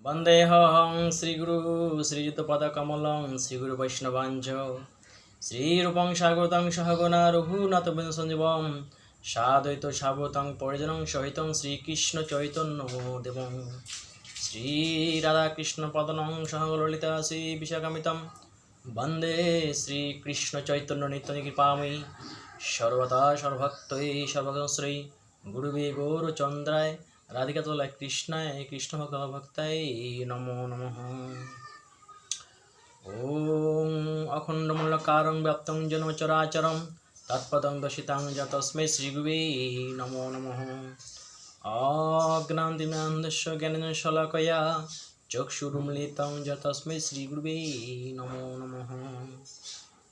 वन्देऽहं श्रीगुरु श्रीयुतपदकमलं श्रीगुरुवैष्णवाञ्च श्रीरूपं सागवतं सहगुणा रघुनाथबृन्दसञ्जीवं সাদৈত সাবতং পরিজনং সহিতং শ্রীকৃষ্ণচৈতন্যদেবং শ্রীরাধাকৃষ্ণপদনং সহললিতা শ্রী বিশাখামিতম বন্দে শ্রীকৃষ্ণচৈতন্য নিত্যনিকৃপাময়ী সর্বদা সর্বভক্তৈ সর্বশ্রী গুরুবে গৌরচন্দ্রায় রাধিকা তোলা কৃষ্ণায় কৃষ্ণ ভক্তায় নমো নম। ও অখণ্ডমূলকারং ব্যাপ্তং জন চরাচরম তৎপদং দশিতাং যতস্মে শ্রীগুবে নম নম। অগ্নান্তিমান্ধস্য জ্ঞান শলাকয়া চক্ষুরুমলিতং যা তস্মৈ শ্রীগুরুবে নম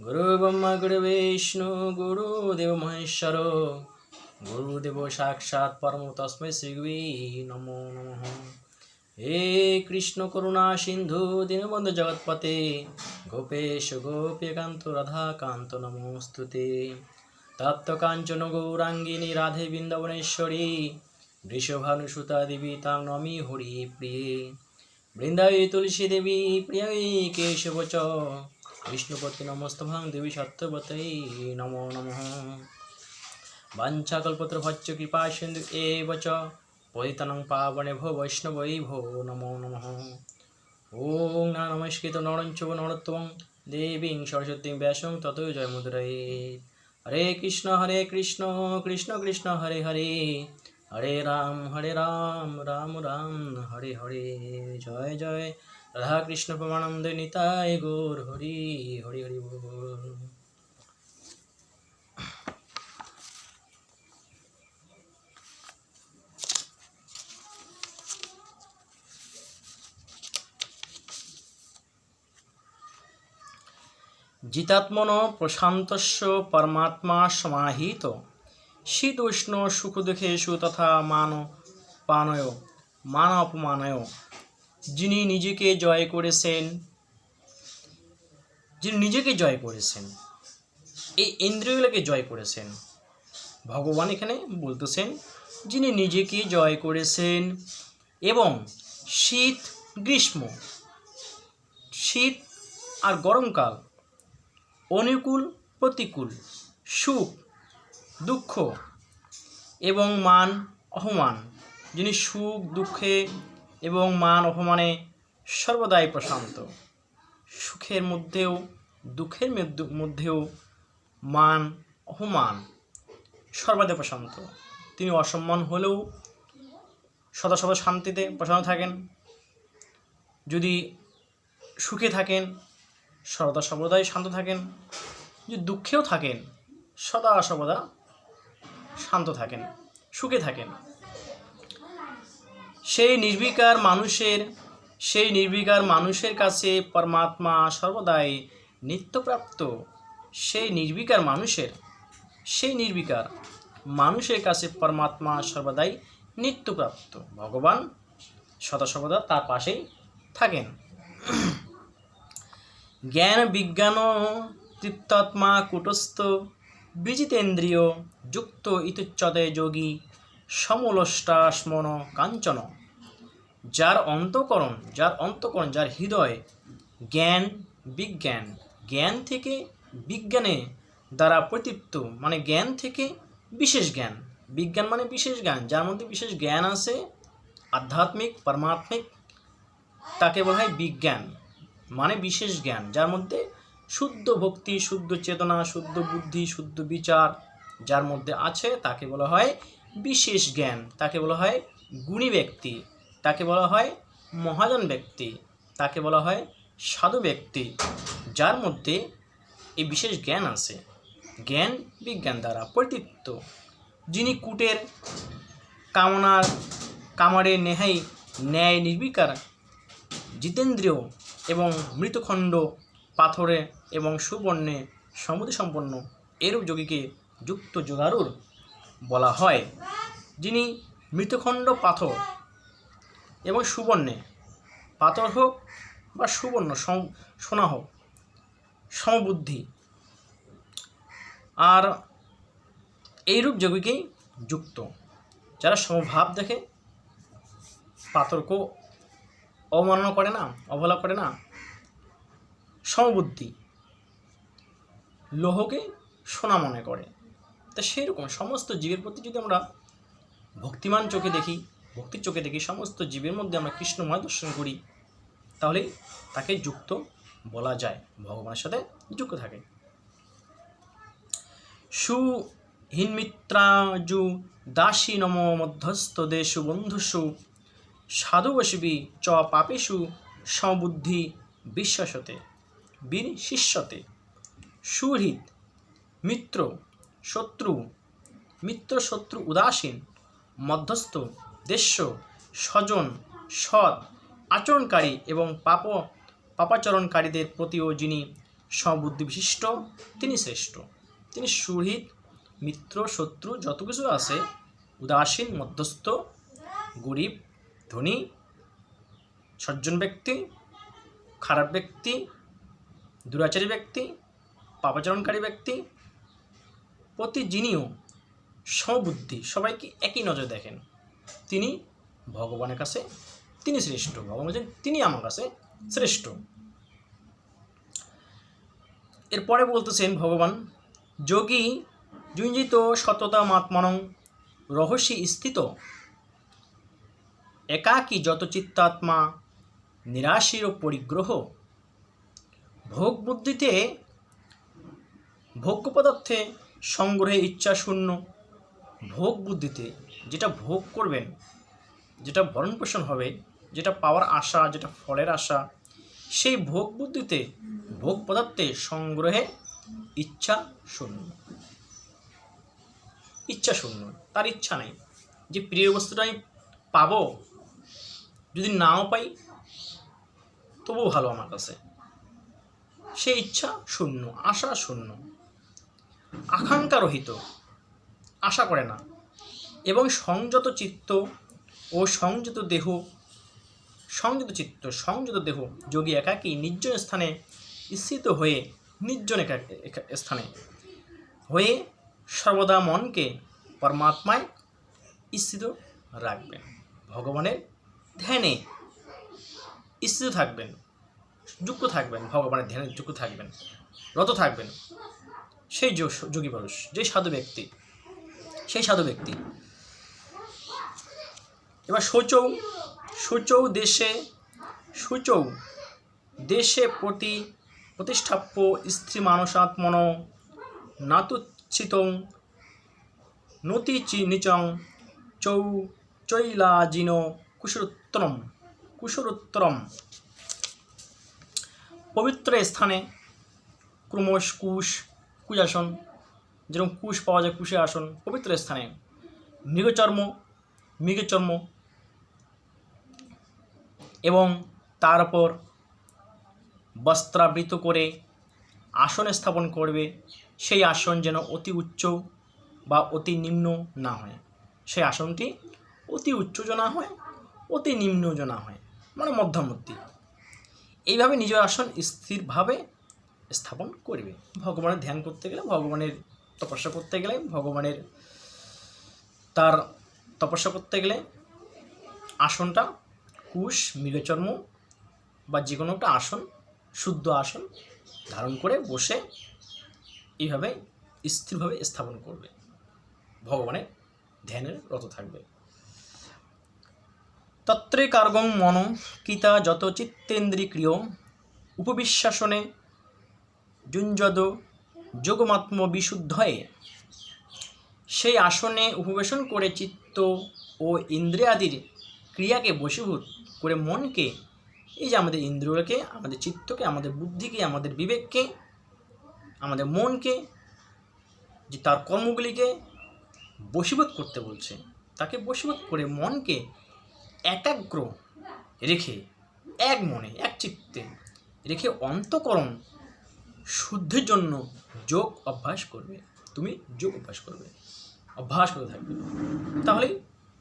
গুরু ব্রহ্মা, গুরু বিষ্ণু গুরুদেব মহেশ্বর গুরুদেব সাক্ষাৎ পরম তস্মৈ শ্রী নম নম হে কৃষ্ণ করুণা সিন্ধু দীনবন্ধু জগৎপতে গোপেশ গোপীকান্ত রাধাকান্ত নমস্তুতে তত্ত্বকাঞ্চন গৌরাঙ্গিনী রাধে বৃন্দাবনেশ্বরী বৃষভানুসুতা দেবী তা নমি হরি প্রিয়ে বৃন্দাবী তুলসী দেবী প্রিয় কেশবচ বিষ্ণুপতি নমস্ত নমস্তভাং দেবী সত্যবতৈ নম নম বাঞ্ছাকল্পত্র ভচ্চ কৃপা সিন্ধু এ বচ পতিতনং পাবনে ভো বৈষ্ণবৈ ভো নমো নম ওং না নমস্কৃত নরঞ্চ নরত্বং দেবী সরস্বতী ব্যাসং তত জয় মুদ্রাই হরে কৃষ্ণ হরে কৃষ্ণ কৃষ্ণ কৃষ্ণ হরে হরে হরে রাম হরে রাম রাম রাম হরে হরে জয় জয় রাধা কৃষ্ণ প্রমানন্দ নিতায় গৌর হরি হরি হরি বল জিতাত্মন প্রশান্তস্য পরমাত্মা সমাহিত। শীত উষ্ণ সুখ দুঃখেষু তথা মান পানয়, মান অপমানয়। যিনি নিজেকে জয় করেছেন, যিনি নিজেকে জয় করেছেন, এই ইন্দ্রিয়গুলোকে জয় করেছেন। ভগবান এখানে বলতেছেন, যিনি নিজেকে জয় করেছেন এবং শীত গ্রীষ্ম, শীত আর গরমকাল অনুকূল, প্রতিকূল, সুখ, দুঃখ এবং মান অপমান। যিনি সুখ, দুঃখে এবং মান অপমানে সর্বদাই প্রশান্ত। সুখের মধ্যেও, দুঃখের মধ্য- মধ্যেও মান অপমান সর্বদাই প্রশান্ত। তিনি অসম্মান হলেও সদা সদা শান্তিতে প্রশান্ত থাকেন। যদি সুখে থাকেন সর্বদা সর্বদাই শান্ত থাকেন। যে দুঃখেও থাকেন, সদা সর্বদা শান্ত থাকেন, সুখে থাকেন। সেই নির্বিকার মানুষের, সেই নির্বিকার মানুষের কাছে পরমাত্মা সর্বদাই নিত্যপ্রাপ্ত। সেই নির্বিকার মানুষের, সেই নির্বিকার মানুষের কাছে পরমাত্মা সর্বদাই নিত্যপ্রাপ্ত। ভগবান সদা সর্বদা তার পাশেই থাকেন। জ্ঞান বিজ্ঞান তৃপ্তাত্মা কুটস্থ, বিজিতেন্দ্রিয়, যুক্ত ইতুচ্চদে যোগী সমলষ্টাস্মন কাঞ্চন। যার অন্তকরণ যার অন্তকরণ, যার হৃদয় জ্ঞান, বিজ্ঞান। জ্ঞান থেকে বিজ্ঞানে দ্বারা প্রতৃপ্ত মানে জ্ঞান থেকে বিশেষ জ্ঞান। বিজ্ঞান মানে বিশেষ জ্ঞান, যার মধ্যে বিশেষ জ্ঞান আছে আধ্যাত্মিক, পারমাত্মিক, তাকে বলা হয় বিজ্ঞান। মানে বিশেষ জ্ঞান, যার মধ্যে শুদ্ধ ভক্তি, শুদ্ধ চেতনা, শুদ্ধ বুদ্ধি, শুদ্ধ বিচার যার মধ্যে আছে, তাকে বলা হয় বিশেষ জ্ঞান, তাকে বলা হয় গুণী ব্যক্তি, তাকে বলা হয় মহাজন ব্যক্তি, তাকে বলা হয় সাধু ব্যক্তি, যার মধ্যে এই বিশেষ জ্ঞান আছে। জ্ঞান বিজ্ঞান দ্বারা পরিতৃপ্ত। যিনি কুটের, কামনার, কামারে নেহাই ন্যায় নির্বিকার, জিতেন্দ্রীয় এবং মৃতখণ্ড, পাথরে এবং সুবর্ণে সমুদ্র সম্পন্ন এরূপ যোগীকে যুক্ত যোগারুর বলা হয়, যিনি মৃতখণ্ড, পাথর এবং সুবর্ণে পাথর হোক বা সুবর্ণ সোনা হোক, সমবুদ্ধি। আর এইরূপ যোগীকেই যুক্ত। যারা সমভাব দেখে পাথরকেও অবমাননা করে না, অবহেলা করে না, সমবুদ্ধি লোহকে সোনা মনে করে। তা সেই রকম সমস্ত জীবের প্রতি যদি আমরা ভক্তিমান চোখে দেখি, ভক্তির চোখে দেখি সমস্ত জীবের মধ্যে আমরা কৃষ্ণময় দর্শন করি, তাহলে তাকে যুক্ত বলা যায়, ভগবানের সাথে যুক্ত থাকে। সুহীনমিত্রাজু দাসী নম মধ্যস্থ দেশু বন্ধুষু সাধুবশবী চ পাপেষু, সমবুদ্ধি বিশ্বাসতে, বীর শিষ্যতে। সুহৃদ মিত্র, শত্রু মিত্র শত্রু উদাসীন, মধ্যস্থ, দেশ্য, স্বজন, সৎ, আচরণকারী এবং পাপ, পাপাচরণকারীদের প্রতিও যিনি সমবুদ্ধি বিশিষ্ট তিনি শ্রেষ্ঠ। তিনি সুহৃদ মিত্র শত্রু যত কিছু আছে, উদাসীন, মধ্যস্থ, গরিব ধনী, সজ্জন ব্যক্তি, খারাপ ব্যক্তি, দুরাচারী ব্যক্তি, পাপাচরণকারী ব্যক্তি প্রতি যিনিও সমবুদ্ধি, সবাইকে একই নজর দেখেন। তিনি ভগবানের কাছে, তিনি শ্রেষ্ঠ, ভগবান বলছেন, তিনি আমার কাছে শ্রেষ্ঠ। এরপরে বলতেছেন ভগবান, যোগী, যুঞ্জিত সততা মাত্মানং রহস্যে স্থিত একাকী যত চিত্তাত্মা নিরাশির পরিগ্রহ, ভোগ বুদ্ধিতে ভোগ্য পদার্থে সংগ্রহে ইচ্ছা শূন্য। ভোগ বুদ্ধিতে যেটা ভোগ করবেন, যেটা ভরণ পোষণ হবে, যেটা পাওয়ার আশা, যেটা ফলের আশা, সেই ভোগ বুদ্ধিতে ভোগ পদার্থে সংগ্রহে ইচ্ছা শূন্য। ইচ্ছা শূন্য, তার ইচ্ছা নেই। যে প্রিয় বস্তুটা আমি পাবো যদি নাও পাই, তবুও ভালো আমার কাছে। সে ইচ্ছা শূন্য, আশা শূন্য। আকাঙ্ক্ষা রহিত, আশা করে না। এবং সংযত চিত্ত ও সংযত দেহ, সংযত চিত্ত, সংযত দেহ যোগী একাকী নির্জন স্থানে স্থিত হয়ে, নির্জন একা- স্থানে হয়ে সর্বদা মনকে পরমাত্মায় স্থিত রাখবেন। ভগবানের ধ্যানে স্থিত থাকবেন যুক্ত থাকবেন, ভগবানের ধ্যানে যুক্ত থাকবেন, রত থাকবেন। সেই যোগী পুরুষ, যে সাধু ব্যক্তি, সেই সাধু ব্যক্তি। এবার শৌচৌ সূচৌ দেশে সূচৌ দেশে প্রতি প্রতিষ্ঠাপ্য স্ত্রী মানসাত্মন নাতুচ্ছিত নতি নিচং চৌ চৈলাজিন কুশরোত্তরম কুশরোত্তরম পবিত্র স্থানে ক্রমশ কুশ কুশাসন যেরকম কুশ পাওয়া যায় কুশে আসন, পবিত্র স্থানে মৃগচর্ম মৃগচর্ম এবং তারপর বস্ত্রাবৃত করে আসন স্থাপন করবে। সেই আসন যেন অতি উচ্চ বা অতি নিম্ন না হয়। সেই আসনটি অতি উচ্চ না হয় অতি নিম্ন না হয় মানে মধ্যমবর্তী এইভাবে নিজের আসন স্থিরভাবে স্থাপন করবে। ভগবানের ধ্যান করতে গেলে, ভগবানের তপস্যা করতে গেলে, ভগবানের তার তপস্যা করতে গেলে আসনটা কুশ, মৃগচর্ম বা যে কোনো একটা আসন, শুদ্ধ আসন ধারণ করে বসে এইভাবে স্থিরভাবে স্থাপন করবে। ভগবানের ধ্যানের রত থাকবে। তত্রে কার্গং মন কিতা যত চিত্তেন্দ্রিক্রিয়, উপবিশ্বাসনে যুঞ্জদ যোগমাত্ম বিশুদ্ধয়ে। সেই আসনে উপবেশন করে চিত্ত ও ইন্দ্রিয়াদির ক্রিয়াকে বশীভূত করে মনকে, এই যে আমাদের ইন্দ্রিয়কে, আমাদের চিত্তকে, আমাদের বুদ্ধিকে, আমাদের বিবেককে, আমাদের মনকে, যে তার কর্মগুলিকে বশীভূত করতে বলছে, তাকে বশীভূত করে মনকে একাগ্র রেখে, এক মনে, এক চিত্তে রেখে অন্তকরণ শুদ্ধির জন্য যোগ অভ্যাস করবে। তুমি যোগ অভ্যাস করবে। অভ্যাস করে থাকবে। তাহলেই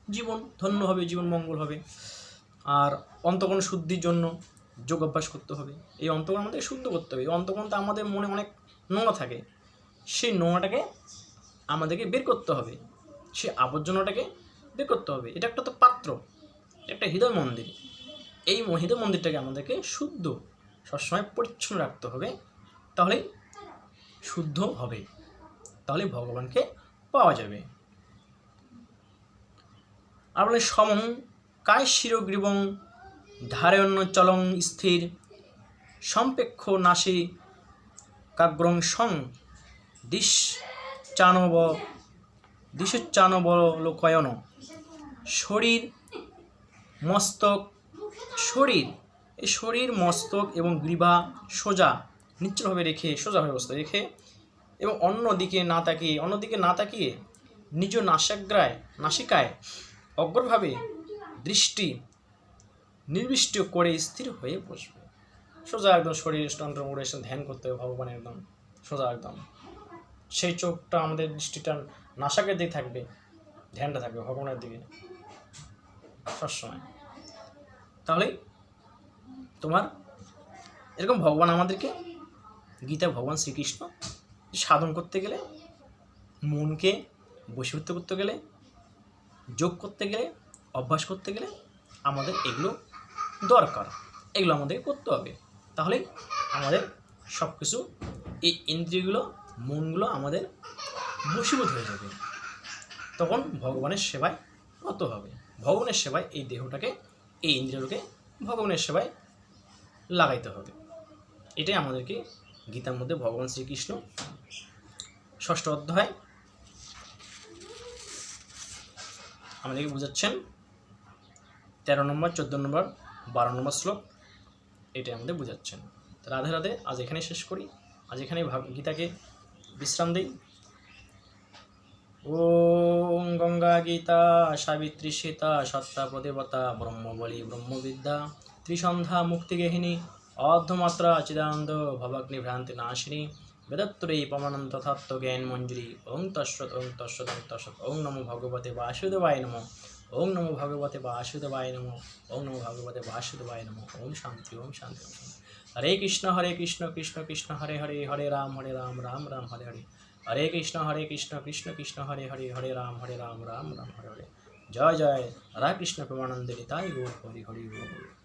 জীবন ধন্য হবে, জীবন মঙ্গল হবে। আর অন্তকরণ শুদ্ধির জন্য যোগ অভ্যাস করতে হবে। এই অন্তকরণ আমাদের শুদ্ধ করতে হবে। এই অন্তকরণটা আমাদের মনে অনেক নোংরা থাকে। সেই নোংরাটাকে আমাদেরকে বের করতে হবে। সেই আবর্জনাটাকে বের করতে হবে। এটা একটা তো পাত্র। একটা হৃদয় মন্দির। এই মহিলা মন্দিরটাকে আমাদেরকে শুদ্ধ, সবসময় পরিচ্ছন্ন রাখতে হবে। তাহলে শুদ্ধ হবে। তাহলে ভগবানকে পাওয়া যাবে। আর বলে সমং কায় শিরগ্রীবং ধারণ্য চলং স্থির, সম্পেক্ষ নাশে কাগ্রং সং দিশ চানব দিশোচ্চানব লোকয়ন। শরীর মস্তক, শরীর। এই শরীর, মস্তক এবং গ্রীবা সোজা, নিশ্চলভাবে রেখে সোজাভাবে অবস্থা রেখে এবং অন্য দিকে না তাকিয়ে, অন্যদিকে না তাকিয়ে নিজ নাসাগ্রায়, নাসিকায় অগ্রভাবে দৃষ্টি নির্বিষ্ট করে স্থির হয়ে বসবে। সোজা একদম শরীর এসে ধ্যান করতে হবে, ভগবানের একদম। সোজা একদম। সেই চোখটা আমাদের দৃষ্টিটা নাসাকের দিকে থাকবে, ধ্যানটা থাকবে, ভগবানের দিকে। সবসময় তাহলে তোমার এরকম ভগবান আমাদেরকে, গীতা, ভগবান শ্রীকৃষ্ণ সাধন করতে গেলে, মনকে বশীভূত করতে গেলে, যোগ করতে গেলে, অভ্যাস করতে গেলে আমাদের এগুলো দরকার। এগুলো আমাদের করতে হবে। তাহলে আমাদের সব কিছু এই ইন্দ্রিয়গুলো, মনগুলো আমাদের বশীভূত হয়ে যাবে। তখন ভগবানের সেবায় রত হবে। ভগবানের সেবায় এই দেহটাকে, এই ইন্দ্রিয়কে ভগবানের সেবায় লাগাইতে হবে। এটাই আমাদেরকে গীতার মধ্যে ভগবান শ্রীকৃষ্ণ ষষ্ঠ অধ্যায় আমাদেরকে বোঝাচ্ছেন। তেরো নম্বর, চোদ্দ নম্বর, বারো নম্বর শ্লোক এটাই আমাদের বোঝাচ্ছেন। রাধে রাধে, আজ এখানেই শেষ করি। আজ এখানেই ভাব গীতাকে বিশ্রাম দিই। ওম গঙ্গা গীতা, সাবিত্রী সীতা, সত্তা প্রদেবতা, ব্রহ্মবলী ব্রহ্মবিদ্যা, ত্রিসন্ধ্যা মুক্তিগেহিনী অর্ধমাত্রা চিদানন্দ, ভবাগ্নি ভ্রান্তি নাশিনী, বেদত্তরী পমানন্ত তত্ত্ব জ্ঞান মঞ্জুরি, ওং তস্বৎ ওং তস্বৎ ওং তস্বৎ ওং নমো ভগবতে বাসুদেবায় নমো, ওং নমো ভগবতে বাসুদেবায় নমো, ওং নমো ভগবতে বাসুদেবায় নমো ওং শান্তি ওং শান্তি শান্তি। হরে কৃষ্ণ হরে কৃষ্ণ কৃষ্ণ কৃষ্ণ, হরে হরে হরে রাম হরে রাম রাম রাম, হরে হরে। হরে কৃষ্ণ হরে কৃষ্ণ কৃষ্ণ কৃষ্ণ, হরে হরে হরে রাম হরে রাম রাম রাম, হরে হরে। জয় জয়। রাধা কৃষ্ণ প্রেমানন্দে তাই গৌর হরি হরি। গৌর